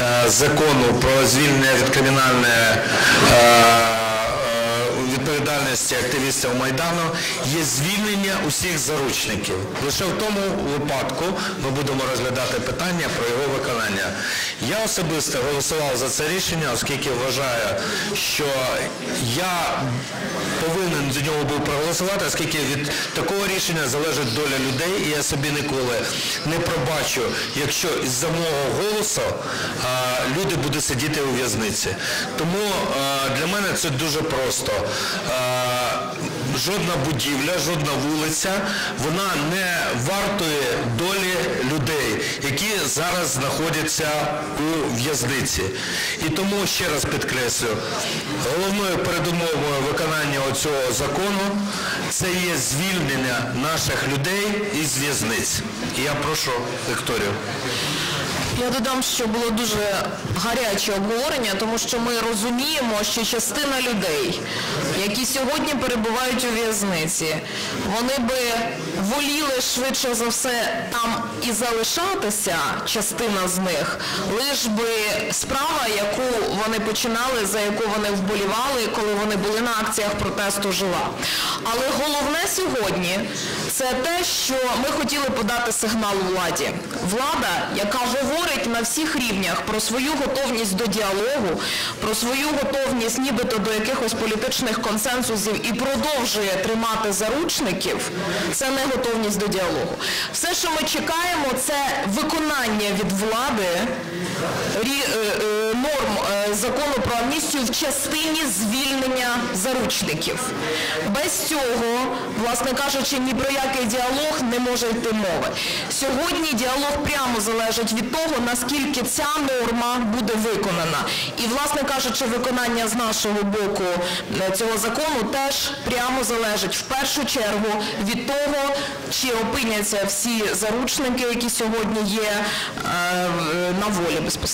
е, закону про звільнення від кримінальної е, е, відповідальності активістів Майдану є звільнення усіх заручників. Лише в тому випадку ми будемо розглядати питання про його виконання. Я особисто голосував за це рішення, оскільки вважаю, що я нього був проголосувати, оскільки від такого рішення залежить доля людей, і я собі ніколи не пробачу, якщо із-за мого голосу а, люди будуть сидіти у в'язниці. Тому а, для мене це дуже просто. А, жодна будівля, жодна вулиця, вона не вартує долі людей, які зараз знаходяться у в'язниці. І тому ще раз підкреслю, головною передумовою виконання цього закону це є звільнення наших людей із в'язниць. Я прошу Вікторію. Я додам, що було дуже гаряче обговорення, тому що ми розуміємо, що частина людей, які сьогодні перебувають у в'язниці, вони би воліли швидше за все там і залишатися, частина з них, лиш би справа, яку вони починали, за яку вони вболівали, коли вони були на акціях протесту, жила. Але головне сьогодні це те, що ми хотіли подати сигнал владі. Влада, яка говорить на всіх рівнях про свою готовність до діалогу, про свою готовність нібито до якихось політичних консенсусів і продовжує тримати заручників, це не готовність до діалогу. Все, що ми чекаємо, це виконання від влади е, е, норм е, закону про амністію в частині звільнення заручників. Без цього, власне кажучи, ні про який діалог не може йти мови. Сьогодні діалог прямо залежить від того, наскільки ця норма буде виконана. І, власне кажучи, виконання з нашого боку е, цього закону теж прямо залежить в першу чергу від того, чи опиняться всі заручники, які сьогодні є е, на волі безпосередньо.